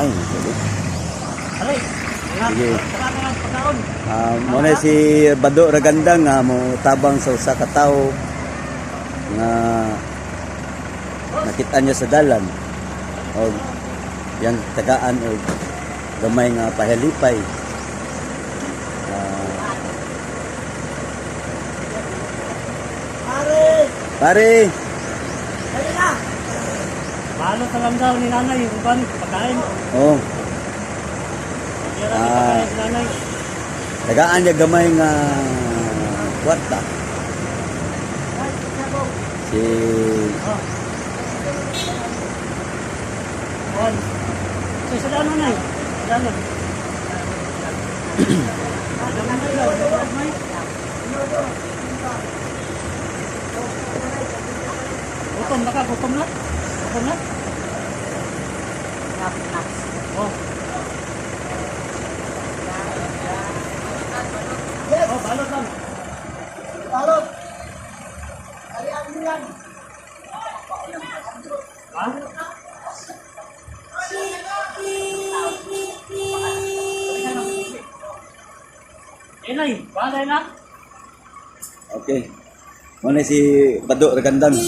Ay, sige. Alay. Sige. Ah, muna si Bado Ragandang nga mo tabang sa usa ka tawo nga nakita niya sa dalan o yang tagaan o gamay nga pahalipay. Ah, Pare! pare, Dali na! Paano sa lang daw ni nanay yung ban, pagkain. oh, Tira ni Ah. pagkain si nanay. tagaan niya gamay nga kwarta. Si Oh. On. So, sa daan nanay. Sa daan nanay daw, sa daan nanay. Gutom na ka, gutom na. Gutom na. Oh. Oh, balot lang. Balot. Ha? Inay, balay na. Okay. Muna si Bado Ragandang.